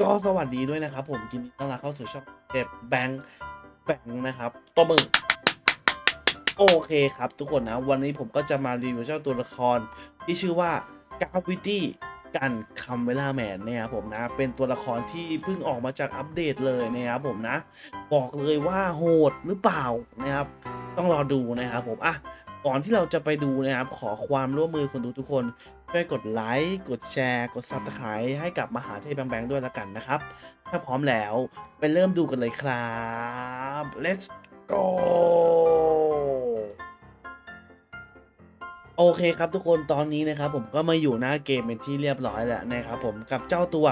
ก็สวัสดีด้วยนะครับ ผมยินดีต้อนรับเข้าสู่ช่องเด็บแบงค์แบงค์นะครับตัวมึงโอเคครับ ทุกคนนะ วันนี้ผมก็จะมารีวิวเจ้าตัวละคร ที่ชื่อว่ากาวิตี้กันคัมเวล่าแมนเนะครับผมนะ เป็นตัวละครที่เพิ่งออกมาจากอัปเดตเลยนะครับผมนะ บอกเลยว่าโหดหรือเปล่านะครับ ต้องรอดูนะครับผมอะ ก่อนที่เราจะไปดูนะครับ ขอความร่วมมือคนดูทุกคน ช่วยกดไลค์ กดแชร์ กด Subscribe ให้กับมหาเทพแบงแบงด้วยละกันนะครับ ถ้าพร้อมแล้ว ไปเริ่มดูกันเลยครับ let's go โอเคครับทุกคนตอนนี้นะครับผมก็มาอยู่หน้าเกมเป็นที่เรียบร้อยแล้วนะครับผมกับเจ้าตัว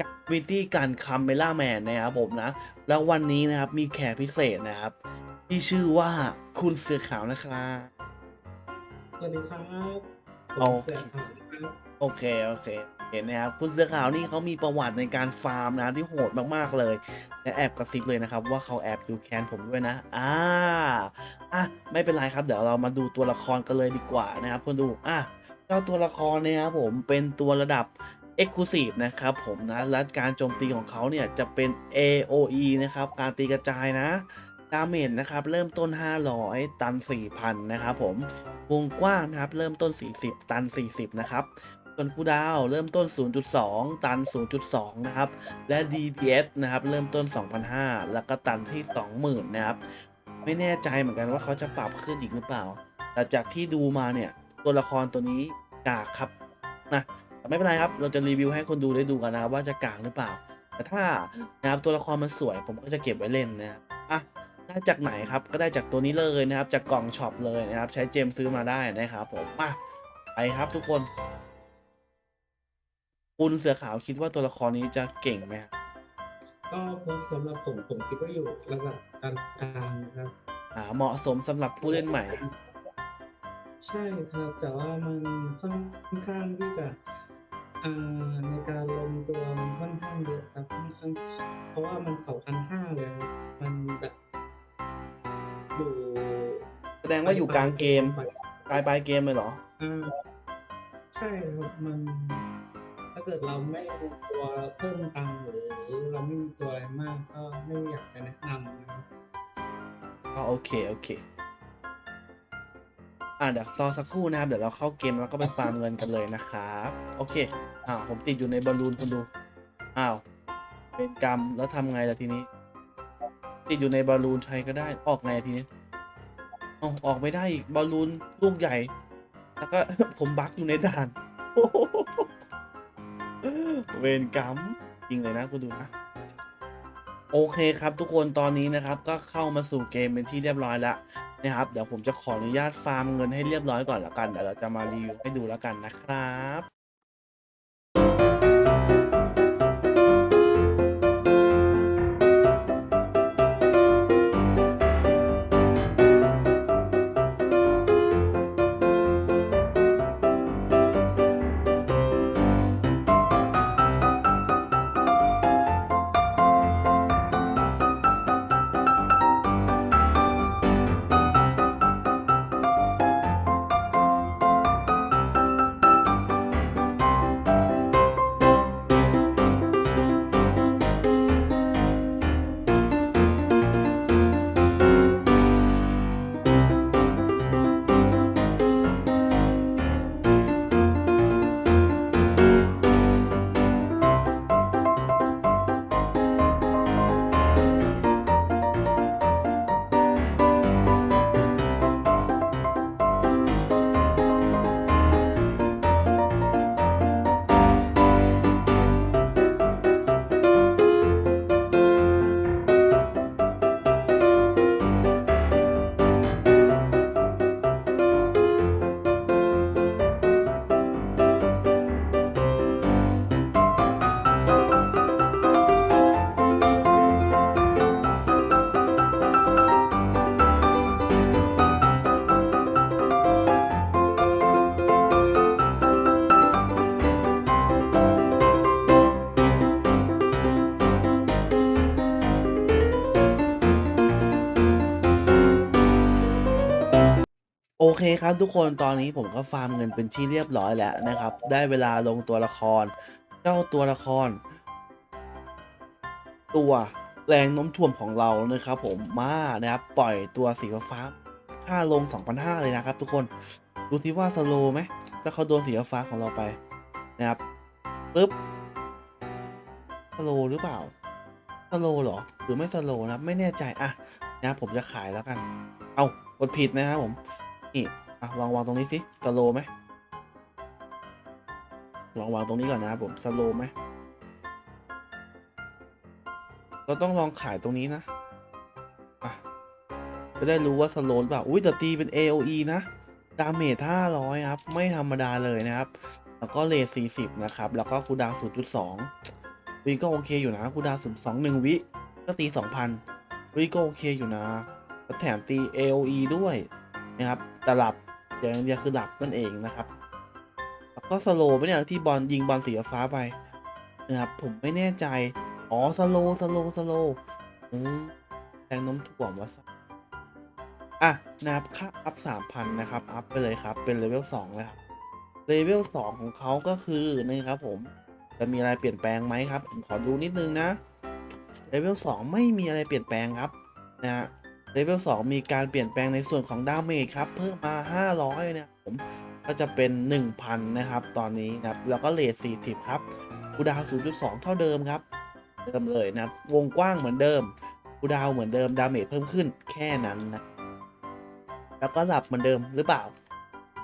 กับวิตี้การคัมเมล่าแมนนะครับผมนะ แล้ววันนี้นะครับมีแขกพิเศษนะครับ ที่ชื่อว่าคุณเสือขาวนะครับ วัสดีครับผโอมเคเสือขาวนะครับโอเค โอเค เห็นนะครับ คุณเสือขาวนี่เขามีประวัติในการฟาร์มนะที่โหดมาก ๆ เลย และแอบกระซิบเลยนะครับ ว่าเขาแอบอยู่แคนผมด้วยนะ อ่า อะ ไม่เป็นไรครับ เดี๋ยวเรามาดูตัวละครกันเลยดีกว่านะครับคนดู อะ เจ้าตัวละครเนี่ยครับผมเป็นตัวระดับ Exclusive นะครับผมนะ และการโจมตีของเขาเนี่ยจะเป็น AOE นะครับ การตีกระจายนะ ดาเมจนะครับ เริ่มต้น 500 ตัน 4,000 นะครับผม วงกว้างนะครับ เริ่มต้น 40 ตัน 40 นะครับส่วนคูดาวเริ่มต้น 0.2 ตัน 0.2 นะครับ และ DPS นะครับ เริ่มต้น 2,500 แล้วก็ตันที่ 20,000 นะครับ ไม่แน่ใจเหมือนกันว่าเขาจะปรับขึ้นอีกหรือเปล่า แต่จากที่ดูมาเนี่ย ตัวละครตัวนี้กากครับนะแต่ไม่เป็นไรครับ เราจะรีวิวให้คนดูได้ดูกันนะครับว่าจะกากหรือเปล่า แต่ถ้านะครับตัวละครมันสวยผมก็จะเก็บไว้เล่นนะอะ ได้จากไหนครับ ก็ได้จากตัวนี้เลยนะครับ จากกล่องช็อปเลยนะครับ ใช้เจมซื้อมาได้นะครับผมมาไปครับทุกคนคุณเสือขาวคิดว่าตัวละครนี้จะเก่งไหมครับก็สำหรับผมผมคิดว่าอยู่ระดับกลางๆนะครับอ่าเหมาะสมสำหรับผู้เล่นใหม่ ใช่ครับ แต่ว่ามันค่อนข้างที่จะอ่าในการลงตัวมันค่อนข้างเยอะครับค่อนข้างเพราะว่ามันสองพันห้าเลยครับมันแบบ อยู่แสดงว่าอยู่กลางเกมไปปลายปลายเกมเลยเหรอ อ่าใช่ครับมัน ถ้าเกิดเราไม่มีตัวเพิ่มตังค์หรือเราไม่มีตัวอะไรมากก็ไม่อยากจะแนะนำนะครับ อ๋อโอเค โอเค อ่าเดี๋ยวรอสักครู่นะครับ เดี๋ยวเราเข้าเกมแล้วก็ไปฟาร์มเงินกันเลยนะครับ โอเคอ้าวผมติดอยู่ในบอลลูนคุณดู อ้าว เป็นกรรมแล้วทำไงล่ะทีนี้ ติดอยู่ในบอลลูนใช้ก็ได้ออกไงทีนี้อ๋อออกไม่ได้อีกบอลลูนลูกใหญ่ แล้วก็ผมบั๊กอยู่ในด่านเวรกรรมจริงเลยนะคุณดูนะโอเคครับทุกคนตอนนี้นะครับก็เข้ามาสู่เกมเป็นที่เรียบร้อยแล้วนะครับเดี๋ยวผมจะขออนุญาตฟาร์มเงินให้เรียบร้อยก่อนละกันเดี๋ยวเราจะมารีวิวให้ดูแล้วกันนะครับ โอเคครับทุกคนตอนนี้ผมก็ฟาร์มเงินเป็นที่เรียบร้อยแล้วนะครับ ได้เวลาลงตัวละคร เจ้าตัวละคร ตัวแรงโน้มถ่วงของเรานะครับ ผมมานะครับปล่อยตัวสีฟ้าค่าลง 2,500 เลยนะครับ ทุกคนดูสิว่าสโลไหมถ้าเขาโดนสีฟ้าของเราไปนะครับปึ๊บสโลหรือเปล่าสโลเหรอหรือไม่สโลนะไม่แน่ใจอะนะครับผมจะขายแล้วกัน เอากดผิดนะครับผม นี่อะลองวางตรงนี้สิสโลไหมลองวางตรงนี้ก่อนนะครับผมสโลไหมเราต้องลองขายตรงนี้นะอะจะได้รู้ว่าสโลนเปล่าอุ้ยแต่ตีเป็น AOE นะ ดาเมจ500 ครับ ไม่ธรรมดาเลยนะครับ แล้วก็เลท40 นะครับ แล้วก็คูดาวน์0.2วิก็โอเคอยู่นะคูดาวน์0.2 1 วิ ก็ตี 2,000วิก็โอเคอยู่นะแล้วแถมตี AOE ด้วย นะครับแต่หลับอย่างเดียวคือหลับนั่นเองนะครับ แล้วก็สโลว์ไปเนี่ยที่บอลยิงบอลสีฟ้าไปนะครับผมไม่แน่ใจ อ๋อสโลว์สโลว์สโลว์อืมแรงน้มถ่วงวะสักอะนะครับค่าอัพสามพันนะครับ อัพไปเลยครับ เป็นเลเวลสองเลยครับเลเวลสองของเขาก็คือนะครับผมจะมีอะไรเปลี่ยนแปลงไหมครับผมขอดูนิดนึงนะเลเวลสองไม่มีอะไรเปลี่ยนแปลงครับนะฮะ เลเวลสองมีการเปลี่ยนแปลงในส่วนของดาเมจครับ เพิ่มมา 500 นะผมก็จะเป็น 1,000 นะครับ ตอนนี้นะครับ แล้วก็เลท40 ครับคูดาวน์0.2 เท่าเดิมครับ เดิมเลยนะครับวงกว้างเหมือนเดิมคูดาวเหมือนเดิมดาเมจเพิ่มขึ้นแค่นั้นนะแล้วก็หลับเหมือนเดิมหรือเปล่า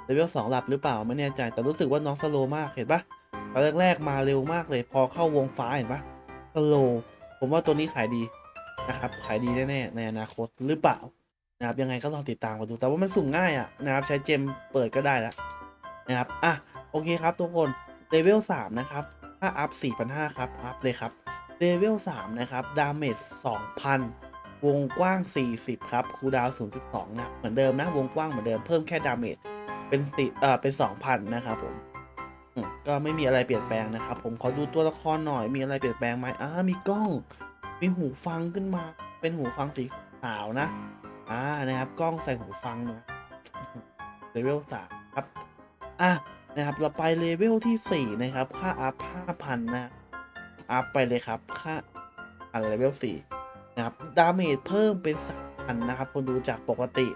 เลเวล2หลับหรือเปล่าไม่แน่ใจ แต่รู้สึกว่าน้องสโลมากเห็นปะตอนแรกๆมาเร็วมากเลย พอเข้าวงฟ้าเห็นปะสโลผมว่าตัวนี้ขายดี นะครับขายดีแน่ๆในอนาคตหรือเปล่านะครับยังไงก็ลองติดตามกันดู แต่ว่ามันสุ่มง่ายอะนะครับใช้เจมเปิดก็ได้แล้วนะครับอะโอเคครับทุกคนเลเวล3นะครับถ้าอัพ4,500ครับอัพเลยครับเลเวล3นะครับดาเมจ2,000 วงกว้าง 40 ครับคูลดาว 0.2 นะเหมือนเดิมนะวงกว้างเหมือนเดิมเพิ่มแค่ดาเมจเป็นสิเอ่อเป็น 2,000 นะครับผมอืมก็ไม่มีอะไรเปลี่ยนแปลงนะครับ ผมขอดูตัวละครหน่อยมีอะไรเปลี่ยนแปลงไหมอ่ามีกล้อง มีหูฟังขึ้นมา เป็นหูฟังสีขาวนะ อ่านะครับกล้องใส่หูฟังนะเลเวล3ครับ อะนะครับ เราไปเลเวลที่4นะครับ ค่าอัพ5,000นะครับอัพไปเลยครับ ค่าอันเลเวล4นะครับ ดาเมจเพิ่มเป็น3,000นะครับ คนดูจากปกติ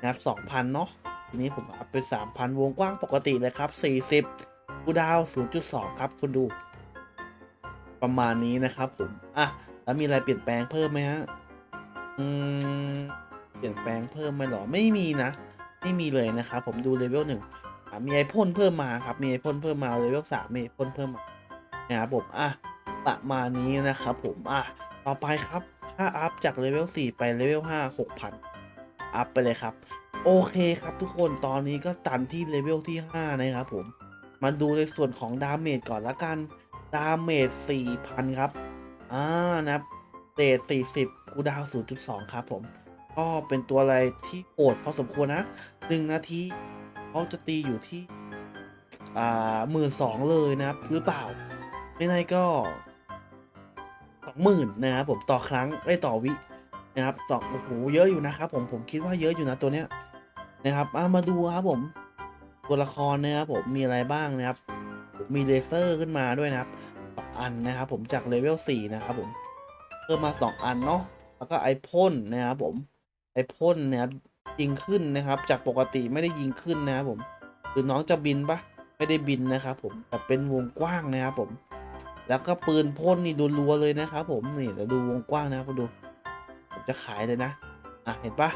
นะครับ2,000เนาะทีนี้ผมอัพเป็น3,000วงกว้างปกติเลยครับ40กูดาว 0.2 ครับ คุณดู ประมาณนี้นะครับผม อะ แล้วมีอะไรเปลี่ยนแปลงเพิ่มไหมฮะ อืม เปลี่ยนแปลงเพิ่มไหมหรอ ไม่มีนะ ไม่มีเลยนะครับ ผมดูเลเวลหนึ่งมีไอพ่นเพิ่มมาครับ มีไอพ่นเพิ่มมาเลเวลสามมีไอพ่นเพิ่มมา นะครับผม อะ ประมาณนี้นะครับผม อะ ต่อไปครับถ้าอัพจากเลเวล4ไปเลเวล5 6,000อัพไปเลยครับ โอเคครับทุกคน ตอนนี้ก็ตันที่เลเวลที่5นะครับผม มาดูในส่วนของดาเมจก่อนละกัน ดาเมจ4,000ครับ อ่านะครับเรท40กูดาว 0.2 ครับผม ก็เป็นตัวอะไรที่โหดพอสมควรนะหนึ่งนาทีเขาจะตีอยู่ที่ อ่าหมื่นสองเลยนะครับ หรือเปล่า ไม่ไงก็สองหมื่นนะครับผมต่อครั้งไอ้ต่อวินะครับสองโอ้โหเยอะอยู่นะครับผมผมคิดว่าเยอะอยู่นะตัวเนี้ยนะครับอะมาดูครับผมตัวละครนะครับผมมีอะไรบ้างนะครับ มีเลเซอร์ขึ้นมาด้วยนะครับ อันนะครับผมจากเลเวลสี่นะครับผมเพิ่มมาสองอันเนาะแล้วก็ไอพ่นนะครับผมไอพ่นนะครับยิงขึ้นนะครับจากปกติไม่ได้ยิงขึ้นนะครับผมหรือน้องจะบินปะไม่ได้บินนะครับผมแต่เป็นวงกว้างนะครับผม แล้วก็ปืนพ่นนี่รัวเลยนะครับผมนี่เดี๋ยวดูวงกว้างนะครับดูผมจะขายเลยนะอะเห็นปะ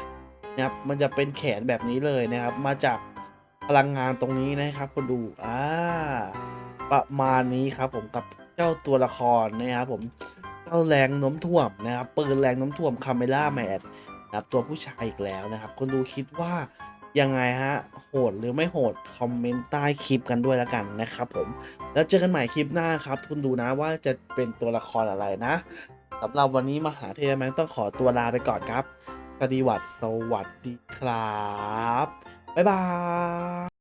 นะครับมันจะเป็นแขนแบบนี้เลยนะครับ มาจากพลังงานตรงนี้นะครับคุณดูอ่าประมาณนี้ครับผมกับ จ้าตัวละครนะครับผม เจ้าแรงน้มถ่วงนะครับปืนแรงน้มถ่วงคาเมล่าแมนนะครับตัวผู้ชายอีกแล้วนะครับ คนดูคิดว่ายังไงฮะโหดหรือไม่โหดคอมเมนต์ใต้คลิปกันด้วยแล้วกันนะครับผมแล้วเจอกันใหม่คลิปหน้าครับคุณดูนะว่าจะเป็นตัวละครอะไรนะสำหรับวันนี้มหาเทยแมนต้องขอตัวลาไปก่อนครับสวัสดีวัดสวัสดีครับ บ๊ายบาย